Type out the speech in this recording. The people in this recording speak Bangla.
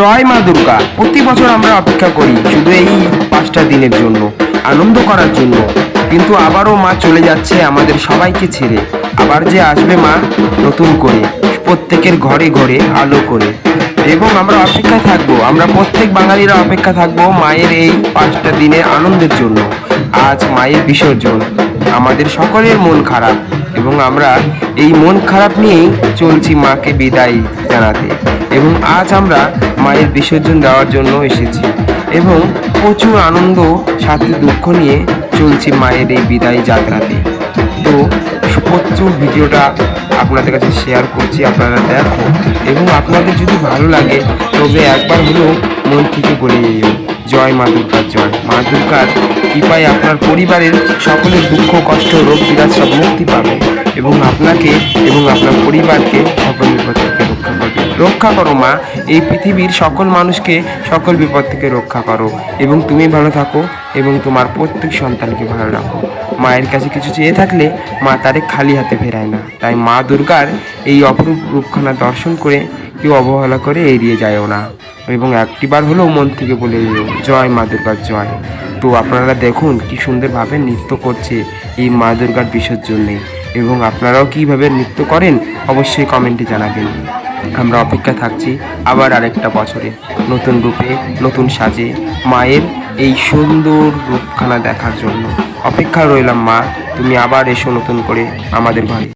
জয় মা দুর্গা। প্রতি বছর আমরা অপেক্ষা করি শুধু এই পাঁচটা দিনের জন্য, আনন্দ করার জন্য। কিন্তু আবারও মা চলে যাচ্ছে আমাদের সবাইকে ছেড়ে। আবার যে আসবে মা নতুন করে, প্রত্যেকের ঘরে ঘরে আলো করে। এবং আমরা অপেক্ষায় থাকব, আমরা প্রত্যেক বাঙালিরা অপেক্ষা থাকব মায়ের এই পাঁচটা দিনের আনন্দের জন্য। আজ মায়ের বিসর্জন, আমাদের সকলের মন খারাপ। এবং আমরা এই মন খারাপ নিয়েই চলছি মাকে বিদায় জানাতে। এবং আজ আমরা মায়ের বিসর্জন দেওয়ার জন্য এসেছি এবং প্রচুর আনন্দ সাথে দুঃখ নিয়ে চলছি মায়ের এই বিদায় যাত্রাতে। তো প্রচুর ভিডিওটা আপনাদের কাছে শেয়ার করছি, আপনারা দেখো। এবং আপনাদের যদি ভালো লাগে, তবে একবার হলেও মন থেকে বলে যেও জয় মা দুর্গার জয় মা দুর্গার কৃপায় আপনার পরিবারের সকলের দুঃখ, কষ্ট, রোগ বিরাট সব মুক্তি পাবে এবং আপনাকে এবং আপনার পরিবারকে সকল বিপদ থেকে রক্ষা করো মা। এই পৃথিবীর সকল মানুষকে সকল বিপদ থেকে রক্ষা করো এবং তুমি ভালো থাকো এবং তোমার প্রত্যেক সন্তানকে ভালো রাখো। মায়ের কাছে কিছু চেয়ে থাকলে মা তারে খালি হাতে ফেরায় না। তাই মা দুর্গার এই অপরূপ রূপখানা দর্শন করে কেউ অবহেলা করে এড়িয়ে যায়ও না। এবং একটিবার হলেও মন থেকে বলে জয় মা দুর্গার জয়। তো আপনারা দেখুন কি সুন্দরভাবে নৃত্য করছে এই মা দুর্গার বিসর্জনে এবং আপনারাও কীভাবে নৃত্য করেন অবশ্যই কমেন্টে জানাবেন। আমরা অপেক্ষা থাকছি আবার আরেকটা বছরে। নতুন রূপে, নতুন সাজে, মায়ের এই সুন্দর রূপখানা দেখার জন্য। অপেক্ষা রইলাম মা, তুমি আবার এসো নতুন করে আমাদের ঘরে।